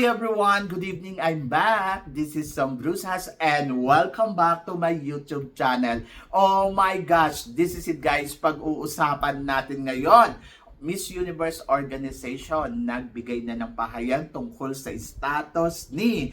Hi everyone! Good evening! I'm back! This is Sam Brusas and welcome back to my YouTube channel. Oh my gosh! This is it guys! Pag-uusapan natin ngayon, Miss Universe Organization nagbigay na ng pahayag tungkol sa status ni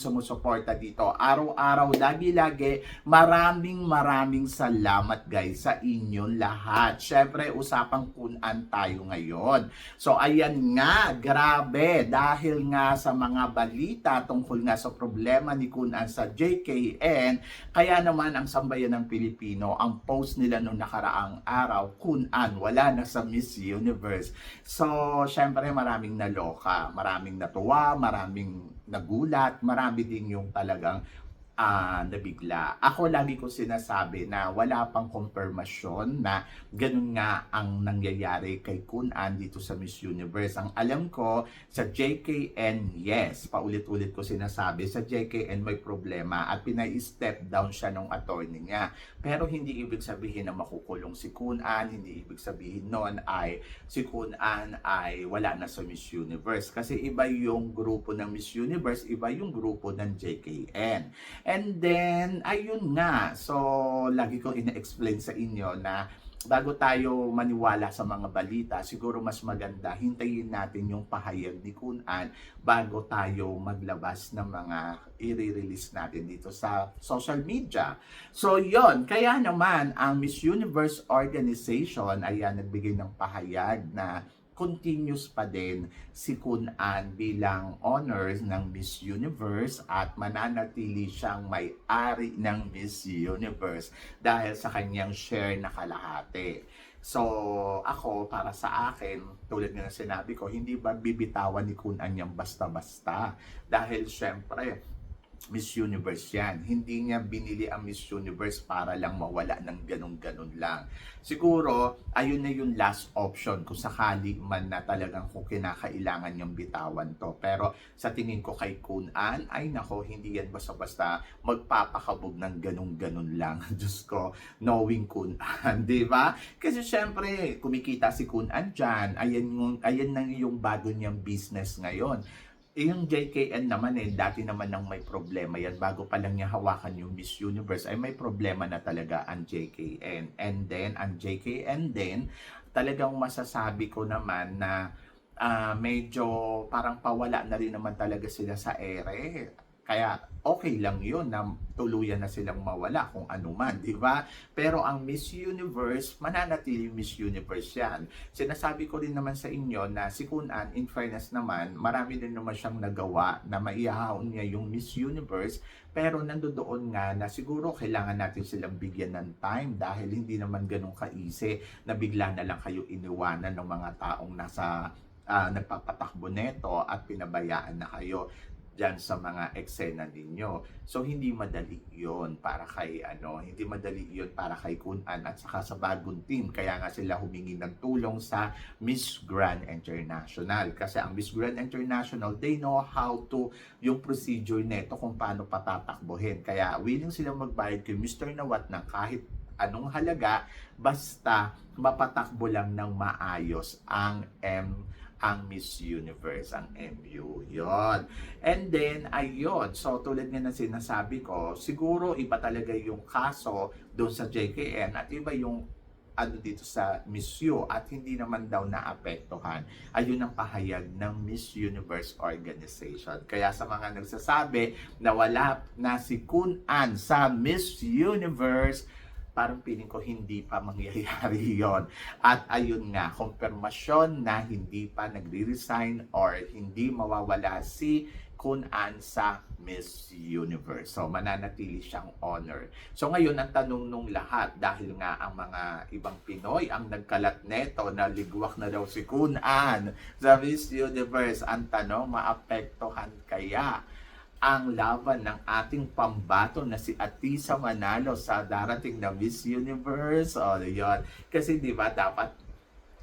sumusuporta dito. Araw-araw, lagi-lagi, maraming maraming salamat guys sa inyong lahat. Syempre, usapang kunan tayo ngayon. So, ayan nga, grabe, dahil nga sa mga balita tungkol nga sa problema ni Kunan sa JKN, kaya naman ang sambayan ng Pilipino, ang post nila noong nakaraang araw, Kunan, wala na sa Miss Universe. So, syempre, maraming naloka, maraming natuwa, maraming nagulat, marami din yung talagang ah, nabigla. Ako lagi ko sinasabi na wala pang confirmation na ganun nga ang nangyayari kay Kun An dito sa Miss Universe. Ang alam ko, sa JKN, yes, paulit-ulit ko sinasabi, sa JKN may problema at pinai-step down siya ng attorney niya. Pero hindi ibig sabihin na makukulong si Kun An, hindi ibig sabihin noon ay si Kun An ay wala na sa Miss Universe. Kasi iba yung grupo ng Miss Universe, iba yung grupo ng JKN. And then, ayun nga. So, lagi ko ina-explain sa inyo na bago tayo maniwala sa mga balita, siguro mas maganda hintayin natin yung pahayag ni Kun An bago tayo maglabas ng mga i-release natin dito sa social media. So, yon Kaya naman, ang Miss Universe Organization, ayan, nagbigay ng pahayag na continuous pa din si Kun An bilang honors ng Miss Universe at mananatili siyang may-ari ng Miss Universe dahil sa kanyang share na kalahati. So, ako, para sa akin, tulad nga ng sinabi ko, hindi ba bibitawan ni Kun An yung basta-basta? Dahil syempre, Miss Universe yan. Hindi niya binili ang Miss Universe para lang mawala ng ganun-ganun lang. Siguro, ayun na yung last option kung sakali man na talagang kung kinakailangan yung bitawan to. Pero sa tingin ko kay Kun An, ay nako, hindi yan basta-basta magpapakabog ng ganun-ganun lang. Diyos ko, knowing Kun An, di ba? Kasi syempre, kumikita si Kun An dyan. Ayan, ayan na yung bago niyang business ngayon yung JKN naman eh, dati naman nang may problema yan, bago pa lang niya hawakan yung Miss Universe, ay may problema na talaga ang JKN. And then, ang JKN din, talagang masasabi ko naman na ah, medyo parang pawala na rin naman talaga sila sa ere. Kaya okay lang yun na tuluyan na silang mawala kung ano man, di ba? Pero ang Miss Universe, mananatili Miss Universe yan. Sinasabi ko rin naman sa inyo na si Kun An, in fairness naman, marami din naman siyang nagawa na maihahaon niya yung Miss Universe pero nandoon nga na siguro kailangan natin silang bigyan ng time dahil hindi naman ganun ka-easy na bigla na lang kayo iniwanan ng mga taong nasa ah, nagpapatakbo neto at pinabayaan na kayo dyan sa mga eksena ninyo. So, hindi madali yon para kay, ano, hindi madali yon para kay Kunan at saka sa bagong team. Kaya nga sila humingi ng tulong sa Miss Grand International. Kasi ang Miss Grand International, they know how to, yung procedure neto kung paano patatakbohin. Kaya willing silang magbayad kay Mr. Nawat ng kahit anong halaga, basta mapatakbo lang ng maayos ang M ang Miss Universe, ang MU. Yon. And then, ayun. So, tulad nga na sinasabi ko, siguro iba talaga yung kaso doon sa JKN at iba yung ano dito sa Miss U at hindi naman daw naapektuhan. Ayun ang pahayag ng Miss Universe Organization. Kaya sa mga nagsasabi na wala na si Kun An sa Miss Universe, parang feeling ko hindi pa mangyayari yon At ayun nga, konfirmasyon na hindi pa nagre-resign or hindi mawawala si Kun An sa Miss Universe. So, mananatili siyang honor. So, ngayon, ang tanong nung lahat, dahil nga ang mga ibang Pinoy ang nagkalat neto na ligwak na daw si Kun An sa Miss Universe, ang tanong, maapektuhan kaya ang laban ng ating pambato na si Atisa Manalo sa darating na Miss Universe. O, yun. Kasi di ba dapat,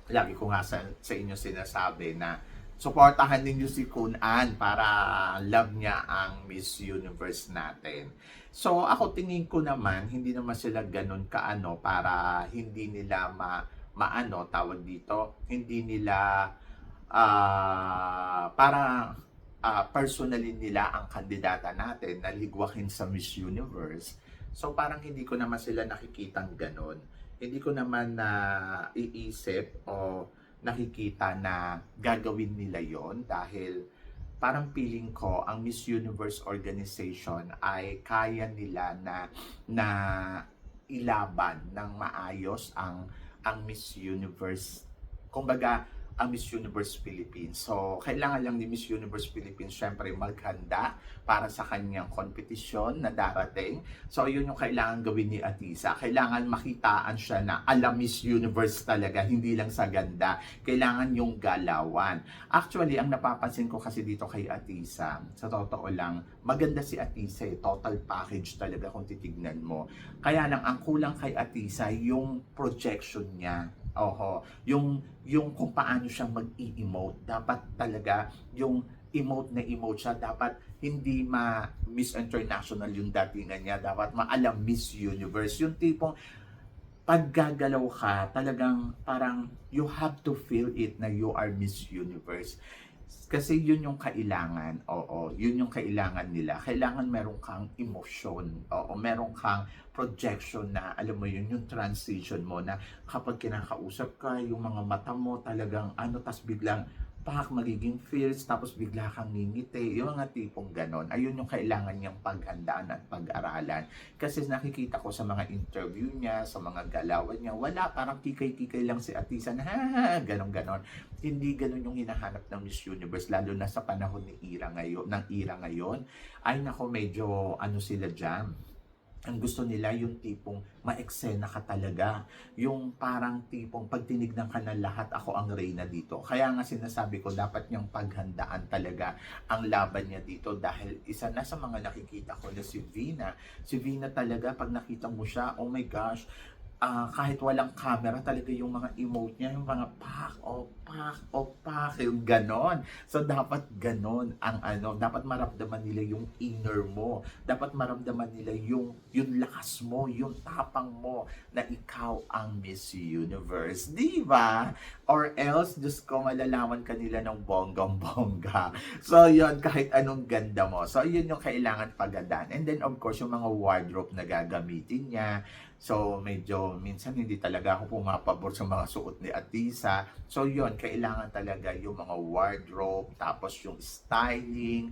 lagi ko nga sa, sa inyo sinasabi na suportahan ninyo si Kun An para love niya ang Miss Universe natin. So ako tingin ko naman, hindi naman sila ganun kaano para hindi nila ma maano tawag dito, hindi nila ah para ah, personally nila ang kandidata natin na ligwakin sa Miss Universe. So parang hindi ko naman sila nakikitang ganun. Hindi ko naman na iisip o nakikita na gagawin nila yon dahil parang feeling ko ang Miss Universe organization ay kaya nila na na ilaban ng maayos ang ang Miss Universe kumbaga ang Miss Universe Philippines. So, kailangan lang ni Miss Universe Philippines syempre maghanda para sa kanyang kompetisyon na darating. So, yun yung kailangan gawin ni Atisa. Kailangan makitaan siya na alam Miss Universe talaga, hindi lang sa ganda. Kailangan yung galawan. Actually, ang napapansin ko kasi dito kay Atisa, sa totoo lang, maganda si Atisa eh. Total package talaga kung titignan mo. Kaya lang, ang kulang kay Atisa, yung projection niya Oho, yung yung kung paano siya mag-i-emote, dapat talaga yung emote na emote siya, dapat hindi ma Miss International yung datingan niya, dapat maalam Miss Universe. Yung tipong paggagalaw ka, talagang parang you have to feel it na you are Miss Universe. Kasi yun yung kailangan. Oo, yun yung kailangan nila. Kailangan meron kang emosyon. Oo, meron kang projection na, alam mo yun, yung transition mo na kapag kinakausap ka, yung mga mata mo talagang ano, tas biglang pak, magiging fierce, tapos bigla kang ngingiti, yung mga tipong ganon. Ayun yung kailangan niyang paghandaan at pag-aralan. Kasi nakikita ko sa mga interview niya, sa mga galawan niya, wala, parang kikay-kikay lang si Atisa na, ha, ha, ha, ganon, ganon. Hindi ganon yung hinahanap ng Miss Universe, lalo na sa panahon ni Ira ngayon, ng Ira ngayon. Ay nako, medyo ano sila dyan, ang gusto nila yung tipong maeksena ka talaga. Yung parang tipong pag tinignan ka na lahat, ako ang reyna dito. Kaya nga sinasabi ko, dapat niyang paghandaan talaga ang laban niya dito dahil isa na sa mga nakikita ko na si Vina. Si Vina talaga, pag nakita mo siya, oh my gosh, ah, kahit walang camera, talaga yung mga emote niya, yung mga pak, o pak, o pak, yung ganon. So, dapat ganon ang ano, dapat maramdaman nila yung inner mo. Dapat maramdaman nila yung, yung lakas mo, yung tapang mo, na ikaw ang Miss Universe. Di ba? Or else, Diyos ko, malalaman ka ng bonggang-bongga. So, yun, kahit anong ganda mo. So, yun yung kailangan pagandaan. And then, of course, yung mga wardrobe na gagamitin niya, So, medyo minsan hindi talaga ako pumapabor sa mga suot ni Atisa. So, yon kailangan talaga yung mga wardrobe, tapos yung styling.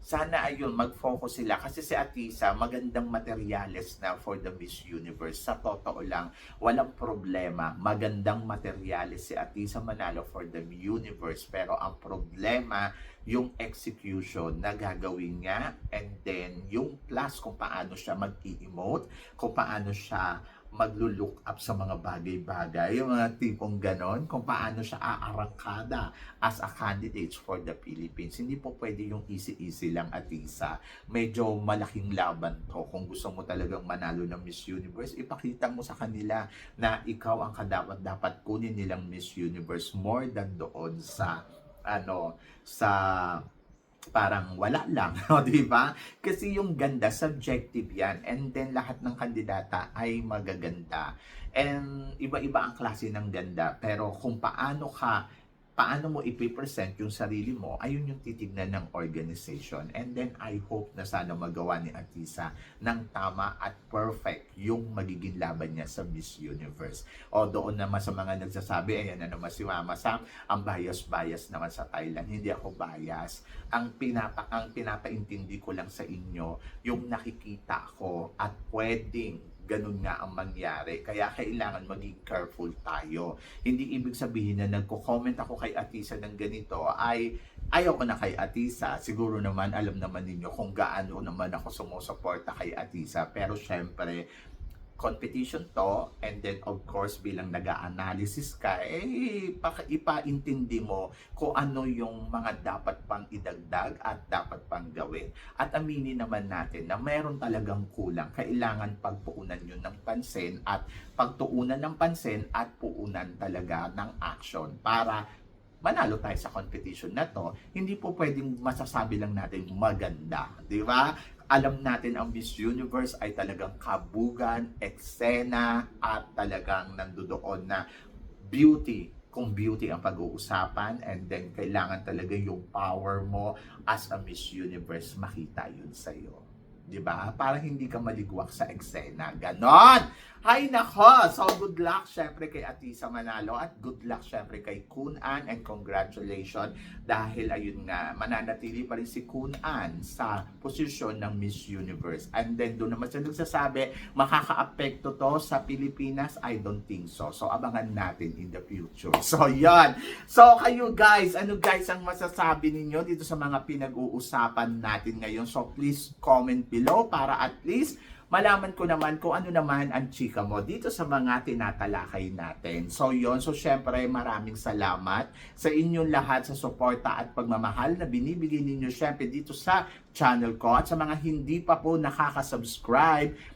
Sana ayun, mag-focus sila. Kasi si Atisa, magandang materyales na for the Miss Universe. Sa totoo lang, walang problema. Magandang materyales si Atisa Manalo for the Universe. Pero ang problema, yung execution na gagawin niya and then yung plus kung paano siya mag-emote, kung paano siya maglo-look up sa mga bagay-bagay, yung mga tipong ganon, kung paano siya aarangkada as a candidate for the Philippines. Hindi po pwede yung easy-easy lang at isa. Medyo malaking laban to. Kung gusto mo talagang manalo ng Miss Universe, ipakita mo sa kanila na ikaw ang kadapat dapat kunin nilang Miss Universe more than doon sa ano sa parang wala lang, no, di ba? Kasi yung ganda subjective 'yan and then lahat ng kandidata ay magaganda. And iba-iba ang klase ng ganda, pero kung paano ka paano mo ipipresent yung sarili mo, ayun yung titignan ng organization. And then, I hope na sana magawa ni Atisa ng tama at perfect yung magiging laban niya sa Miss Universe. O doon naman sa mga nagsasabi, ayan na naman si Mama Sam, ang bias-bias naman sa Thailand. Hindi ako bias. Ang, pinapa, ang pinapaintindi ko lang sa inyo, yung nakikita ko at pwedeng ganun nga ang mangyari. Kaya kailangan maging careful tayo. Hindi ibig sabihin na nagko-comment ako kay Atisa ng ganito ay ayaw ko na kay Atisa. Siguro naman alam naman ninyo kung gaano naman ako sumusuporta kay Atisa. Pero syempre, competition to and then of course bilang nag-analysis ka eh paka, ipaintindi mo kung ano yung mga dapat pang idagdag at dapat pang gawin. At aminin naman natin na meron talagang kulang. Kailangan pagpuunan yun ng pansin at pagtuunan ng pansin at puunan talaga ng action. Para manalo tayo sa competition na to, hindi po pwedeng masasabi lang natin maganda, di ba? Alam natin ang Miss Universe ay talagang kabugan, eksena, at talagang nandoon na beauty kung beauty ang pag-uusapan and then kailangan talaga yung power mo as a Miss Universe makita yun sa'yo. 'Di ba? Para hindi ka maligwak sa eksena. Ganon! Hay nako! So good luck syempre kay Atisa Manalo at good luck syempre kay Kun An and congratulations dahil ayun nga, mananatili pa rin si Kun An sa posisyon ng Miss Universe. And then doon naman siya nagsasabi, makaka-apekto to sa Pilipinas? I don't think so. So abangan natin in the future. So yan. So kayo guys, ano guys ang masasabi ninyo dito sa mga pinag-uusapan natin ngayon? So please comment below para at least malaman ko naman kung ano naman ang chika mo dito sa mga tinatalakay natin. So yon so syempre maraming salamat sa inyong lahat sa suporta at pagmamahal na binibigay ninyo syempre dito sa channel ko at sa mga hindi pa po nakaka-subscribe